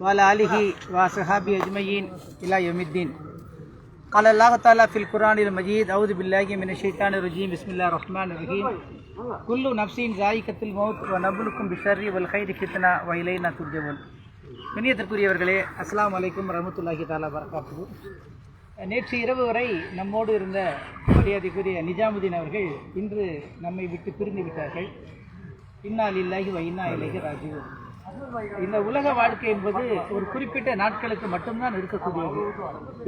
وعلى آله وصحابه أجمعين إلى يوم الدين قال الله تعالى في القرآن المجيد أعوذ بالله من الشيطان الرجيم بسم الله الرحمن الرحيم كل نفس ذائقة الموت ونبلكم بالشر والخير فتنة وإلينا ترجعون கண்ணியத்திற்குரியவர்களே அஸ்ஸலாமு அலைக்கும் ரஹமத்துல்லாஹி தாலா வரகாத்து நேற்று இரவு வரை நம்மோடு இருந்த மரியாதைக்குரிய நிஜாமுதீன் அவர்கள் இன்று நம்மை விட்டு பிரிந்து விட்டார்கள் இன்னால் இல்லாஹி வ இன்னா இலைஹி ராஜிவூன் இந்த உலக வாழ்க்கை என்பது ஒரு குறிப்பிட்ட நாட்களுக்கு மட்டும்தான் இருக்கக்கூடியது.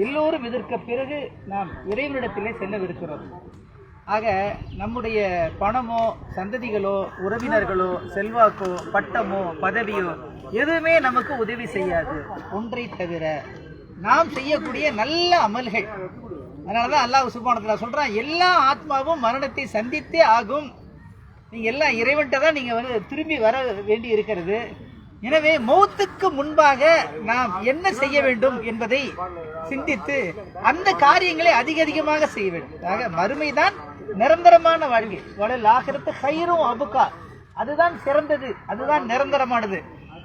எல்லோரும் இதற்கு பிறகு நாம் இறைவனிடத்திலே செல்லவிருக்கிறோம். ஆக நம்முடைய பணமோ சந்ததிகளோ உறவினர்களோ செல்வாக்கோ பட்டமோ பதவியோ எதுவுமே நமக்கு உதவி செய்யாது. ஒன்றை தவிர நாம் செய்யக்கூடிய நல்ல அமல்கள். அதனாலதான் அல்லாஹ் சுபானத்தில் சொல்றான் எல்லா ஆத்மாவும் மரணத்தை சந்தித்தே ஆகும். நீங்க எல்லாம் இறைவன்கிட்ட தான் நீங்க வந்து திரும்பி வர வேண்டி இருக்கிறது எனவே மௌத்துக்கு முன்பாக நாம் என்ன செய்ய வேண்டும் என்பதை சிந்தித்து அந்த காரியங்களை அதிக அதிகமாக செய்ய வேண்டும். ஆக மறுமைதான் நிரந்தரமான வாழ்க்கை. வளல் ஆகிறது கயிறும் அபுக்கா அதுதான் சிறந்தது. அதுதான் நிரந்தரமானது.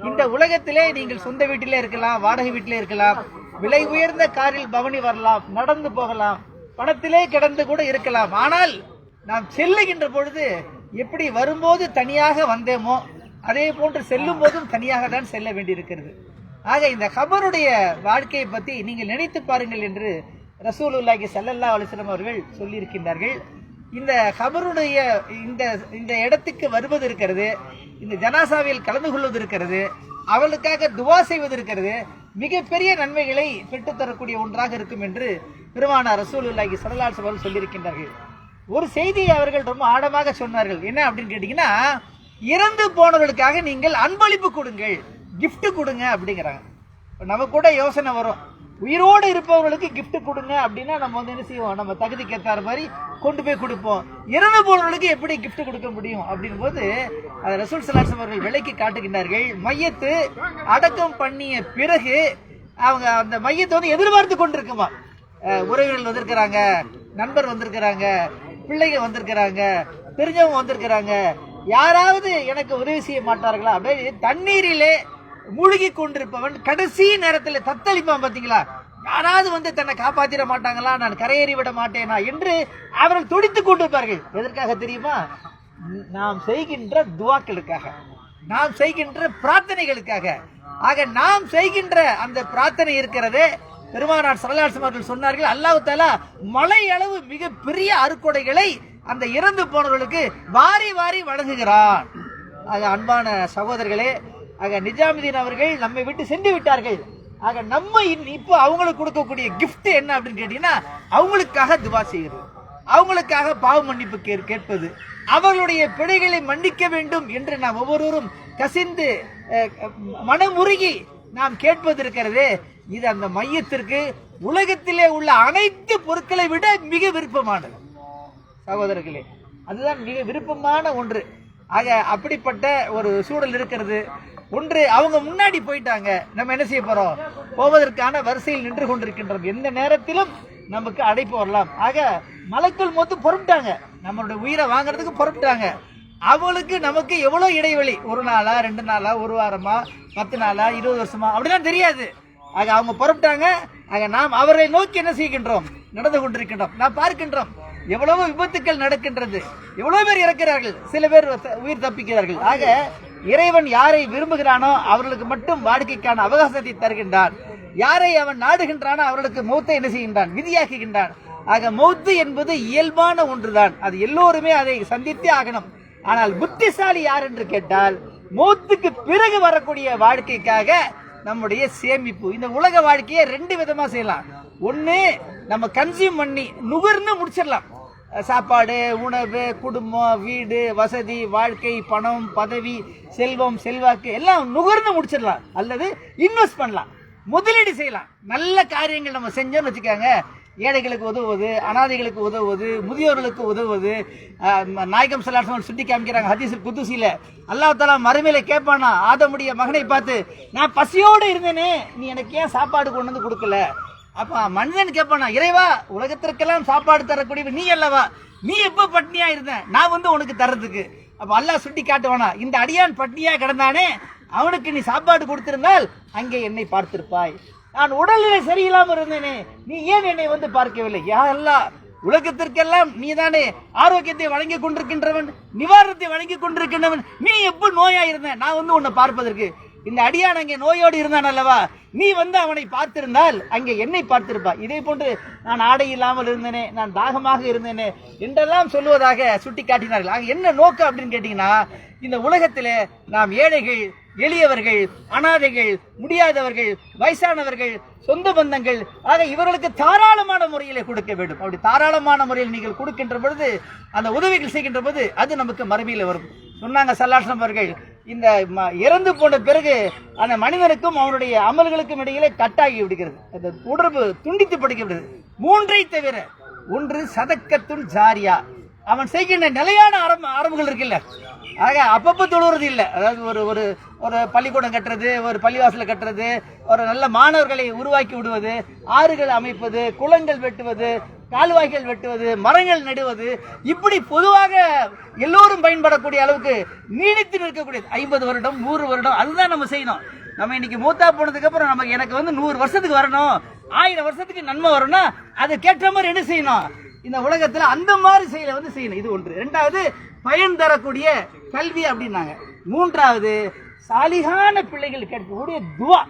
இந்த உலகத்திலே நீங்கள் சொந்த வீட்டிலே இருக்கலாம் வாடகை வீட்டிலே இருக்கலாம் விலை உயர்ந்த காரில் பவனி வரலாம் நடந்து போகலாம் பணத்திலே கிடந்து கூட இருக்கலாம். ஆனால் நாம் செல்லுகின்ற பொழுது எப்படி வரும்போது தனியாக வந்தேமோ அதே போன்று செல்லும் போதும் தனியாக தான் செல்ல வேண்டியிருக்கிறது. ஆக இந்த ஹபருடைய வாழ்க்கையை பற்றி நீங்கள் நினைத்து பாருங்கள் என்று ரசூலுல்லாஹி ஸல்லல்லாஹு அலைஹி வஸல்லம் அவர்கள் சொல்லியிருக்கின்றார்கள். இந்த ஹபருடைய இந்த இந்த இடத்துக்கு வருவது இருக்கிறது இந்த ஜனாசாவில் கலந்து கொள்வது இருக்கிறது அவளுக்காக துவா செய்வது இருக்கிறது மிகப்பெரிய நன்மைகளை பெற்றுத்தரக்கூடிய ஒன்றாக இருக்கும் என்று பெருமானார் ரசூலுல்லாஹி ஸல்லல்லாஹு அலைஹி வஸல்லம் சொல்லியிருக்கின்றார்கள். ஒரு செய்தியை அவர்கள் ரொம்ப ஆழமாக சொன்னார்கள். என்ன அப்படின்னு கேட்டிங்கன்னா இறந்து போனவர்களுக்காக நீங்கள் அன்பளிப்பு கொடுங்கள் கிஃப்ட் கொடுங்க அப்படிங்கிறாங்க. நம்ம நமக்கு கூட யோசனை வரும். உயிரோடு இருப்பவர்களுக்கு கிஃப்ட் கொடுங்க அப்படின்னா நம்ம வந்து என்ன செய்வோம்? நம்ம தகுதிக்கு ஏற்றாற மாதிரி கொண்டு போய் கொடுப்போம். இறந்து போனவர்களுக்கு எப்படி கிஃப்ட் கொடுக்க முடியும் அப்படின் போது ரசூல் சலாசம் அவர்கள் விலைக்கு காட்டுகின்றார்கள். மையத்து அடக்கம் பண்ணிய பிறகு அவங்க அந்த மையத்தை வந்து எதிர்பார்த்து கொண்டிருக்குமா? உறவினர்கள் வந்திருக்கிறாங்க நண்பர் வந்திருக்கிறாங்க பிள்ளைங்க வந்திருக்கிறாங்க தெரிஞ்சவங்க வந்திருக்கிறாங்க யாராவது எனக்கு உதவி செய்ய மாட்டார்களா? அப்படின்னு தண்ணீரிலே மூழ்கி கொண்டிருப்பவன் கடைசி நேரத்தில் தத்தளிப்பான் பார்த்தீங்களா யாராவது வந்து தன்னை காப்பாத்திட மாட்டாங்களா? நான் கரையேறி விட மாட்டேனா? என்று அவர்கள் துடித்துக் கொண்டிருப்பார்கள். எதற்காக தெரியுமா? நாம் செய்கின்ற துவாக்களுக்காக. நாம் செய்கின்ற பிரார்த்தனைகளுக்காக. ஆக நாம் செய்கின்ற அந்த பிரார்த்தனை இருக்கிறதே பெருமானார் சரலாசம் அவர்கள் சொன்னார்கள் அல்லாஹு தாலா மலை அளவு மிக பெரிய அறுக்கொடைகளை அந்த இறந்து போனவர்களுக்கு வாரி வாரி வழங்குகிறான். ஆக அன்பான சகோதரர்களே ஆக நிஜாமுதீன் அவர்கள் நம்மை விட்டு சென்று விட்டார்கள். ஆக நம்ம இன்- இப்போ அவங்களுக்கு கொடுக்கக்கூடிய கிஃப்ட் என்ன அப்படின்னு கேட்டீங்கன்னா அவங்களுக்காக துவா செய்கிறது அவங்களுக்காக பாவ மன்னிப்பு கே- கேட்பது. அவர்களுடைய பிழைகளை மன்னிக்க வேண்டும் என்று நாம் ஒவ்வொருவரும் கசிந்து மனமுருகி நாம் கேட்பது இருக்கிறது இது அந்த மையத்திற்கு உலகத்திலே உள்ள அனைத்து பொருட்களை விட மிக விருப்பமானது. சகோதரர்களே அதுதான் மிக விருப்பமான ஒன்று. ஆக அப்படிப்பட்ட ஒரு சூழல் இருக்கிறது. ஒன்று அவங்க முன்னாடி போயிட்டாங்க. நம்ம என்ன செய்ய போறோம்? போவதற்கான வரிசையில் நின்று கொண்டிருக்கின்றோம். எந்த நேரத்திலும் நமக்கு அடைப்பு வரலாம். ஆக மலைக்குள் மொத்தம் பொறுப்பிட்டாங்க நம்மளுடைய உயிரை வாங்குறதுக்கு பொறுப்பிட்டாங்க அவங்களுக்கு நமக்கு எவ்வளோ இடைவெளி? ஒரு நாளா ரெண்டு நாளா ஒரு வாரமா பத்து நாளா இருபது வருஷமா? அப்படிலாம் தெரியாது. ஆக அவங்க பொறுப்பிட்டாங்க ஆக நாம் அவரை நோக்கி என்ன செய்கின்றோம்? நடந்து கொண்டிருக்கின்றோம். நாம் பார்க்கின்றோம். எவ்வளவு விபத்துக்கள் நடக்கின்றது. எவ்வளவு பேர் இறக்கிறார்கள். சில பேர் த- உயிர் தப்பிக்கிறார்கள். ஆக இறைவன் யாரை விரும்புகிறானோ அவர்களுக்கு மட்டும் வாடிக்கைக்கான அவகாசத்தை தருகின்றான். யாரை அவன் நாடுகின்றானோ அவர்களுக்கு மௌத்தை என்ன செய்கின்றான்? விதியாக்குகின்றான். ஆக மௌத்து என்பது இயல்பான ஒன்றுதான். அது எல்லோருமே அதை சந்தித்தே ஆகணும். ஆனால் புத்திசாலி யார் என்று கேட்டால் மௌத்துக்கு பிறகு வரக்கூடிய வாழ்க்கைக்காக நம்முடைய சேமிப்பு. இந்த உலக வாழ்க்கையை ரெண்டு விதமா செய்யலாம். ஒன்று நம்ம கன்சியூம் பண்ணி நுகர்ந்து முடிச்சிடலாம். சாப்பாடு உணவு குடும்பம் வீடு வசதி வாழ்க்கை பணம் பதவி செல்வம் செல்வாக்கு எல்லாம் நுகர்ந்து முடிச்சிடலாம். அல்லது இன்வெஸ்ட் பண்ணலாம். முதலீடு செய்யலாம். நல்ல காரியங்கள் நம்ம செஞ்சோம்னு வச்சுக்கோங்க. ஏழைகளுக்கு உதவுவது அனாதைகளுக்கு உதவுவது முதியோர்களுக்கு உதவுவது நாயகம் சலாசம் சுட்டி காமிக்கிறாங்க ஹதீஸில் குத்துசியில் அல்லாஹாலா மறுமையில கேட்பானா ஆதமுடைய மகனை பார்த்து நான் பசியோடு இருந்தேனே நீ எனக்கு ஏன் சாப்பாடு கொண்டு வந்து கொடுக்கல? அப்ப மனிதன் கேட்பானா இறைவா உலகத்திற்கெல்லாம் சாப்பாடு தரக்கூடிய நீ அல்லவா? நீ எப்ப பட்னியா இருந்த? நான் வந்து உனக்கு தர்றதுக்கு. அப்ப அல்லாஹ் சுட்டி காட்டுவானா இந்த அடியான் பட்னியா கிடந்தானே அவனுக்கு நீ சாப்பாடு கொடுத்திருந்தால் அங்கே என்னை பார்த்திருப்பாய். நான் உடல்நிலை சரியில்லாமல் இருந்தேனே நீ ஏன் என்னை வந்து பார்க்கவில்லை? யா உலகத்திற்கெல்லாம் உலகத்திற்கெல்லாம் நீதானே ஆரோக்கியத்தை வழங்கி கொண்டிருக்கின்றவன் நிவாரணத்தை வழங்கி கொண்டிருக்கின்றவன் நீ எப்ப நோயா இருந்த நான் வந்து உன்னை பார்ப்பதற்கு. இந்த அடியான் அங்கே நோயோடு இருந்தான் அல்லவா? நீ வந்து அவனை பார்த்திருந்தால் அங்கே என்னை பார்த்திருப்பா இதே போன்று நான் ஆடை இல்லாமல் இருந்தேனே நான் தாகமாக இருந்தேனே என்றெல்லாம் சொல்லுவதாக சுட்டி காட்டினார்கள் ஆக என்ன நோக்கம் அப்படின்னு கேட்டீங்கன்னா இந்த உலகத்தில் நாம் ஏழைகள் எளியவர்கள் அனாதைகள் முடியாதவர்கள் வயசானவர்கள் சொந்த பந்தங்கள் ஆக இவர்களுக்கு தாராளமான முறையிலே கொடுக்க வேண்டும். அப்படி தாராளமான முறையில் நீங்கள் கொடுக்கின்ற பொழுது அந்த உதவிகள் செய்கின்ற பொழுது அது நமக்கு மறுமையில் வரும். சொன்னாங்க சல்லாசனம் அவர்கள். இந்த ம- இறந்து போன பிறகு அந்த மனிதனுக்கும் அவனுடைய அமல்களுக்கும் இடையிலே கட்டாகி விடுகிறது. அந்த உடம்பு துண்டித்து படுகிறது மூன்றை தவிர ஒன்று சதக்கத்துள் ஜாரியா. அவன் செய்கின்ற நிலையான ஆரம்ப ஆரம்பங்கள் இருக்குல்ல. ஆக அப்பப்போ தொழுவது இல்லை. அதாவது ஒரு ஒரு ஒரு பள்ளிக்கூடம் கட்டுறது ஒரு பள்ளிவாசலை கட்டுறது ஒரு நல்ல மாணவர்களை உருவாக்கி விடுவது ஆறுகள் அமைப்பது குளங்கள் வெட்டுவது கால்வாய்கள் வெட்டுவது மரங்கள் நடுவது இப்படி பொதுவாக எல்லோரும் பயன்படக்கூடிய அளவுக்கு நீடித்து நிற்கக்கூடியது. ஐம்பது வருடம் நூறு வருடம் அதுதான் நம்ம செய்யணும். நம்ம இன்னைக்கு மூத்தா போனதுக்கு அப்புறம் நமக்கு எனக்கு வந்து நூறு வருஷத்துக்கு வரணும். ஆயிரம் வருஷத்துக்கு நன்மை வரணும்னா அதுக்கேற்ற மாதிரி என்ன செய்யணும்? இந்த உலகத்தில் அந்த மாதிரி செயலை வந்து செய்யணும். இது ஒன்று. ரெண்டாவது பயன் தரக்கூடிய கல்வி அப்படின்னாங்க. மூன்றாவது சாலிகான பிள்ளைகள் கேட்கக்கூடிய துவா.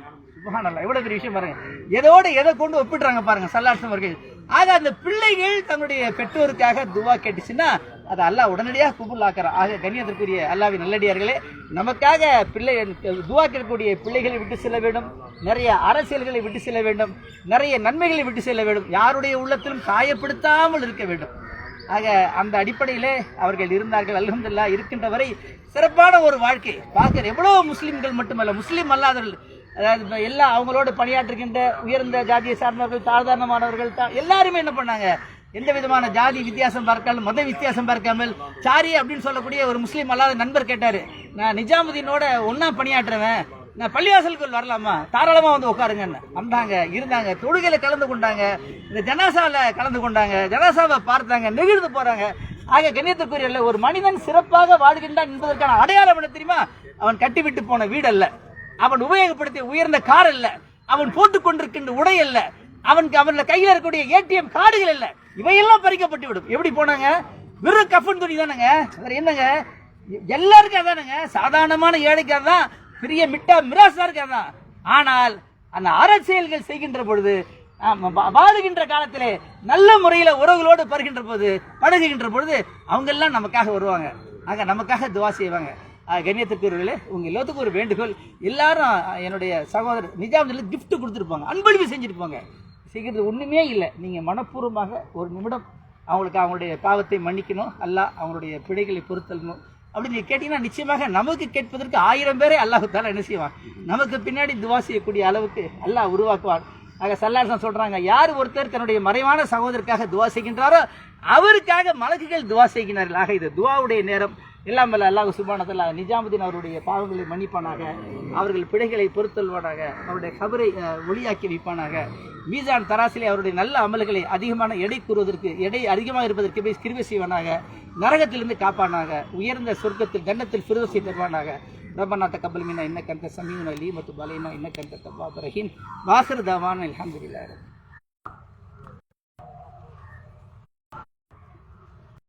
சுபஹானல்லாஹ் எவ்வளோ பெரிய விஷயம் பாருங்க. எதோட எதை கொண்டு ஒப்பிடுறாங்க பாருங்க சல்லாசம் அவர்கள். ஆக அந்த பிள்ளைகள் தன்னுடைய பெற்றோருக்காக துவா கேட்டுச்சுன்னா அதை அல்லாஹ் உடனடியாக குபுல் ஆக்குறான் ஆக கண்ணியத்திற்குரிய அல்லாவின் நல்லடியார்களே நமக்காக பிள்ளை துவா கேட்கக்கூடிய பிள்ளைகளை விட்டு செல்ல வேண்டும். நிறைய அரசியல்களை விட்டு செல்ல வேண்டும். நிறைய நன்மைகளை விட்டு செல்ல வேண்டும். யாருடைய உள்ளத்திலும் காயப்படுத்தாமல் இருக்க வேண்டும். ஆக அந்த அடிப்படையிலே அவர்கள் இருந்தார்கள். அல்ஹம்துலில்லாஹ் இருக்கின்ற வரை சிறப்பான ஒரு வாழ்க்கை. பார்க்கிற எவ்வளோ முஸ்லீம்கள் மட்டுமல்ல முஸ்லீம் அல்லாதவர்கள் அதாவது இப்போ எல்லா அவங்களோட பணியாற்றுகின்ற உயர்ந்த ஜாதியை சார்ந்தவர்கள் சாதாரணமானவர்கள் தா- எல்லாருமே என்ன பண்ணாங்க? எந்த விதமான ஜாதி வித்தியாசம் பார்க்காமல் மத வித்தியாசம் பார்க்காமல் சாரி அப்படின்னு சொல்லக்கூடிய ஒரு முஸ்லீம் அல்லாத நண்பர் கேட்டார். நான் நிஜாமுதீனோட ஒன்றா பணியாற்றுவேன் நான் பள்ளிவாசலுக்குள் வரலாமா? தாராளமாக வந்து உட்காருங்கன்னு. வந்தாங்க இருந்தாங்க தொழுகையில் கலந்து கொண்டாங்க. இந்த ஜனாசாவில் கலந்து கொண்டாங்க ஜனாசாவை பார்த்தாங்க நெகிழ்ந்து போகிறாங்க ஆக கண்ணியத்துக்குரிய ஒரு மனிதன் சிறப்பாக வாழ்கின்றான் என்பதற்கான அடையாளம் என்ன தெரியுமா? அவன் கட்டிவிட்டு போன வீடல்ல. அவன் உபயோகப்படுத்திய உயர்ந்த கார் அல்ல. அவன் போட்டுக் கொண்டிருக்கின்ற உடை அல்ல. அவனுக்கு அவன் கையில் இருக்கக்கூடிய ஏடிஎம் கார்டுகள் இல்ல இவையெல்லாம் பறிக்கப்பட்டு விடும். எப்படி போனாங்க? வெறும் கஃபன் துணி தானேங்க. வேற என்னங்க? எல்லாருக்கும் அதானுங்க. சாதாரணமான ஏழைக்கு அதான் பெரிய மிட்டா மிராசாருக்கு அதான். ஆனால் அந்த அரசியல்கள் செய்கின்ற பொழுது வாழுகின்ற காலத்திலே நல்ல முறையில் உறவுகளோடு பருகின்ற போது பழகுகின்ற பொழுது அவங்க எல்லாம் நமக்காக வருவாங்க. ஆக நமக்காக துவா செய்வாங்க. கண்ணியத்திற்குரியவர்களே உங்கள் எல்லாத்துக்கும் ஒரு வேண்டுகோள். எல்லாரும் என்னுடைய சகோதரர் நிஜாமத்தில் கிஃப்ட்டு கொடுத்துருப்பாங்க. அன்பளிப்பு செஞ்சுருப்பாங்க. செய்கிறது ஒன்றுமே இல்லை. நீங்கள் மனப்பூர்வமாக ஒரு நிமிடம் அவங்களுக்கு அவங்களுடைய பாவத்தை மன்னிக்கணும். அல்லாஹ் அவங்களுடைய பிழைகளை பொறுத்தலணும் அப்படி நீங்கள் கேட்டிங்கன்னா நிச்சயமாக நமக்கு கேட்பதற்கு ஆயிரம் பேரை அல்லாஹுத்தால என்ன செய்வான்? நமக்கு பின்னாடி துவா செய்யக்கூடிய அளவுக்கு அல்லாஹ் உருவாக்குவான். ஆக சல்லாசன் சொல்கிறாங்க யார் ஒருத்தர் தன்னுடைய மறைவான சகோதரருக்காக துவா செய்கின்றாரோ அவருக்காக மலக்குகள் துவா செய்கிறார்கள் ஆக இது துவாவுடைய நேரம். எல்லாம் வல்ல அல்லாஹ் சுபானத்தில் நிஜாமுதீன் அவருடைய பாவங்களை மன்னிப்பானாக அவர்கள் பிழைகளை பொறுத்தல்வானாக அவருடைய கபரை அஹ், ஒளியாக்கி வைப்பானாக மீசான் தராசிலே அவருடைய நல்ல அமல்களை அதிகமான எடை கூறுவதற்கு எடை அதிகமாக இருப்பதற்கு போய் கிருபை செய்வானாக நரகத்திலிருந்து காப்பானாக உயர்ந்த சொர்க்கத்தில் கன்னத்தில் ஃபிரோசி தருவானாக ربنا تقبل منا انك انت السميع العليم وتب علينا انك انت التواب الرحيم واخر دعوانا الحمد لله رب